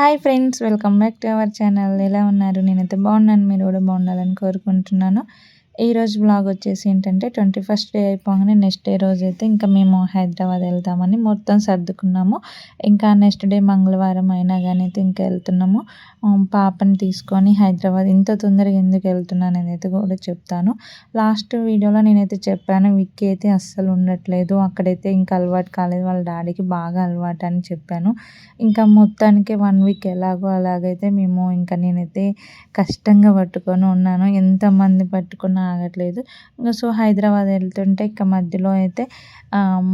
Hi friends welcome back to our channel. ఎలా ఉన్నారు? నేనైతే బాగున్నాను మీరు కూడా బాగుండాలని కోరుకుంటున్నాను. ఈరోజు బ్లాగ్ వచ్చేసి ఏంటంటే ట్వంటీ ఫస్ట్ డే అయిపోగానే నెక్స్ట్ డే రోజు అయితే ఇంకా మేము హైదరాబాద్ వెళ్తామని మొత్తం సర్దుకున్నాము. ఇంకా నెక్స్ట్ డే మంగళవారం అయినా కానీ అయితే ఇంకా వెళ్తున్నాము. పాపని తీసుకొని హైదరాబాద్ ఇంత తొందరగా ఎందుకు వెళ్తున్నాను అనేది కూడా చెప్తాను. లాస్ట్ వీడియోలో నేనైతే చెప్పాను విక్కీ అయితే అస్సలు ఉండట్లేదు. అక్కడైతే ఇంకా అలవాటు కాలేదు. వాళ్ళ డాడీకి బాగా అలవాటు అని చెప్పాను. ఇంకా మొత్తానికి వన్ వీక్ ఎలాగో అలాగైతే మేము ఇంకా నేనైతే కష్టంగా పట్టుకొని ఉన్నాను. ఎంతమంది పట్టుకున్నా ఆగట్లేదు. ఇంకా సో హైదరాబాద్ వెళ్తుంటే ఇక మధ్యలో అయితే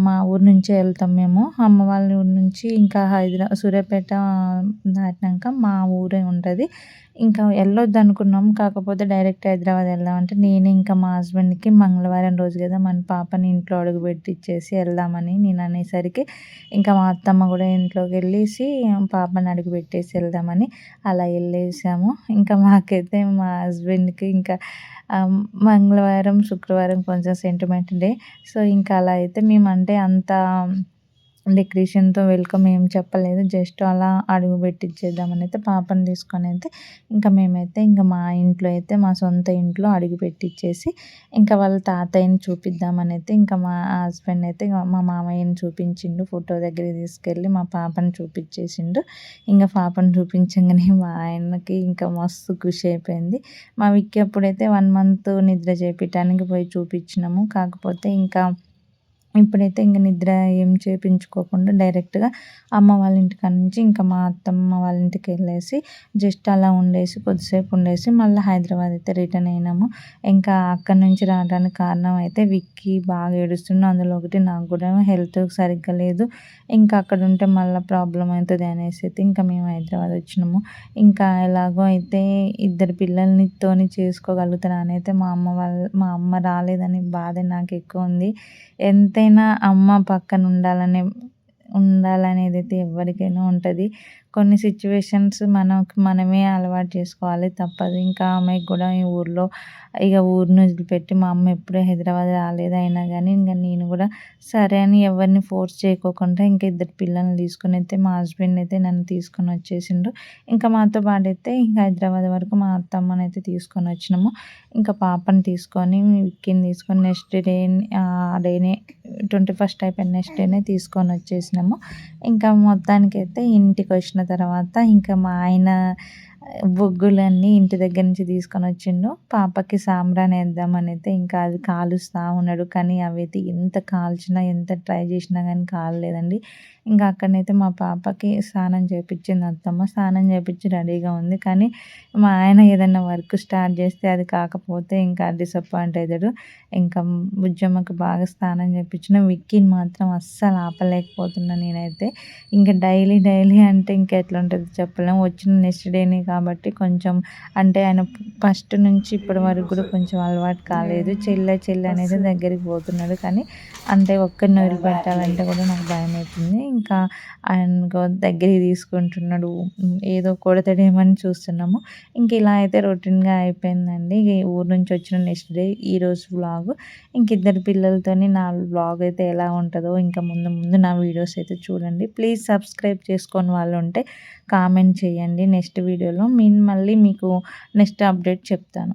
మా ఊరు నుంచి వెళ్తాం మేము. అమ్మ వాళ్ళ ఊరు నుంచి ఇంకా హైదరా సూర్యాపేట దాటినాక మా ఊరే ఉంటుంది. ఇంకా వెళ్ళొద్దు అనుకున్నాం కాకపోతే డైరెక్ట్ హైదరాబాద్ వెళ్దాం అంటే నేను ఇంకా మా హస్బెండ్కి మంగళవారం రోజు కదా మన పాపని ఇంట్లో అడుగు పెట్టిచ్చేసి వెళ్దామని నేను అనేసరికి ఇంకా మా అత్తమ్మ కూడా ఇంట్లోకి వెళ్ళేసి పాపని అడుగు పెట్టేసి వెళ్దామని అలా వెళ్ళేసాము. ఇంకా మాకైతే మా హస్బెండ్కి ఇంకా మంగళవారం శుక్రవారం కొంచెం సెంటిమెంట్ డే. సో ఇంకా అలా అయితే మేము అంటే అంత డెకరేషన్తో వెల్కమ్ ఏం చెప్పలేదు. జస్ట్ అలా అడుగు పెట్టించేద్దామని అయితే పాపని తీసుకొని అయితే ఇంకా మేమైతే ఇంకా మా ఇంట్లో అయితే మా సొంత ఇంట్లో అడుగు పెట్టించేసి ఇంకా వాళ్ళ తాతయ్యని చూపిద్దామని అయితే ఇంకా మా హస్బెండ్ అయితే మా మామయ్యని చూపించిండు. ఫోటో దగ్గర తీసుకెళ్ళి మా పాపని చూపించేసిండు ఇంకా పాపను చూపించగానే మా ఆయనకి ఇంకా మస్తు ఖుషి అయిపోయింది. మా విక్కి అప్పుడైతే వన్ మంత్ నిద్ర చేపించడానికి పోయి చూపించినాము కాకపోతే ఇంకా ఇప్పుడైతే ఇంక నిద్ర ఏం చేయించుకోకుండా డైరెక్ట్గా అమ్మ వాళ్ళ ఇంటికాడ నుంచి ఇంకా మా అత్తమ్మ వాళ్ళ ఇంటికి వెళ్ళేసి జస్ట్ అలా ఉండేసి కొద్దిసేపు ఉండేసి మళ్ళీ హైదరాబాద్ అయితే రిటర్న్ అయినాము. ఇంకా అక్కడి నుంచి రావడానికి కారణం అయితే విక్కీ బాగా ఏడుస్తున్నాడు అందులో ఒకటి నాకు కూడా హెల్త్ సరిగ్గా లేదు. ఇంకా అక్కడ ఉంటే మళ్ళీ ప్రాబ్లం అవుతుంది అనేసి అయితే ఇంకా మేము హైదరాబాద్ వచ్చినాము. ఇంకా ఎలాగో అయితే ఇద్దరు పిల్లల్నితోని తోని అని అయితే మా అమ్మ వాళ్ళ మా అమ్మ రాలేదని బాధ నాకు ఎక్కువ ఉంది. ఎంత ఎంతైనా అమ్మ పక్కన ఉండాలనే ఉండాలనేది అయితే ఎవరికైనా ఉంటుంది. కొన్ని సిచ్యువేషన్స్ మనకు మనమే అలవాటు చేసుకోవాలి తప్పదు. ఇంకా ఆమెకు కూడా ఈ ఊర్లో ఇక ఊరిని వదిలిపెట్టి మా అమ్మ ఎప్పుడూ హైదరాబాద్ రాలేదు అయినా కానీ ఇంకా నేను కూడా సరే అని ఎవరిని ఫోర్స్ చేయకోకుండా ఇంకా ఇద్దరు పిల్లల్ని తీసుకుని అయితే మా హస్బెండ్ అయితే నన్ను తీసుకొని వచ్చేసిండు. ఇంకా మాతో పాటు అయితే ఇంకా హైదరాబాద్ వరకు మా అత్తమ్మని అయితే తీసుకొని వచ్చినాము. ఇంకా పాపని తీసుకొని విక్కిని తీసుకొని నెక్స్ట్ డే డేనే ట్వంటీ ఫస్ట్ అయిపోయిన నెక్స్ట్ డేనే తీసుకొని వచ్చేసినాము. ఇంకా మొత్తానికైతే ఇంటికి వచ్చిన తర్వాత ఇంకా మా ఆయన బొగ్గులన్నీ ఇంటి దగ్గర నుంచి తీసుకొని వచ్చిండు. పాపకి సాంబ్రాన్ వేద్దామని అయితే ఇంకా అది కాలుస్తూ ఉన్నాడు. కానీ అవి అయితే ఎంత కాల్చినా ఎంత ట్రై చేసినా కానీ కాలలేదండి. ఇంకా అక్కడనైతే మా పాపకి స్నానం చేయించింది అత్తమ్మ. స్నానం చేయించి రెడీగా ఉంది. కానీ మా ఆయన ఏదైనా వర్క్ స్టార్ట్ చేస్తే అది కాకపోతే ఇంకా డిసప్పాయింట్ అవుతాడు. ఇంకా బుజ్జమ్మకి బాగా స్నానం చేయించిన విక్కీని మాత్రం అస్సలు ఆపలేకపోతున్నా నేనైతే. ఇంకా డైలీ డైలీ అంటే ఇంకా ఎట్లా ఉంటుంది చెప్పలేము వచ్చిన నెక్స్ట్ డేని కాబట్టి కొంచెం అంటే ఆయన ఫస్ట్ నుంచి ఇప్పటి వరకు కూడా కొంచెం అలవాటు కాలేదు. చెల్లె చెల్లె అనేది దగ్గరికి పోతున్నాడు కానీ అంటే ఒక్కరిని వదిలిపెట్టాలంటే కూడా నాకు భయం అవుతుంది. ఇంకా ఆయన దగ్గరికి తీసుకుంటున్నాడు. ఏదో కొడతాడేమని చూస్తున్నాము. ఇంక ఇలా అయితే రొటీన్గా అయిపోయిందండి. ఊరు నుంచి వచ్చిన నెక్స్ట్ డే ఈరోజు వ్లాగ్. ఇంక ఇద్దరు పిల్లలతోని నా వ్లాగ్ అయితే ఎలా ఉంటుందో ఇంకా ముందు ముందు నా వీడియోస్ అయితే చూడండి. ప్లీజ్ సబ్స్క్రైబ్ చేసుకొని వాళ్ళు ఉంటే కామెంట్ చేయండి. నెక్స్ట్ వీడియోలో నేను మళ్ళీ మీకు నెక్స్ట్ అప్డేట్ చెప్తాను.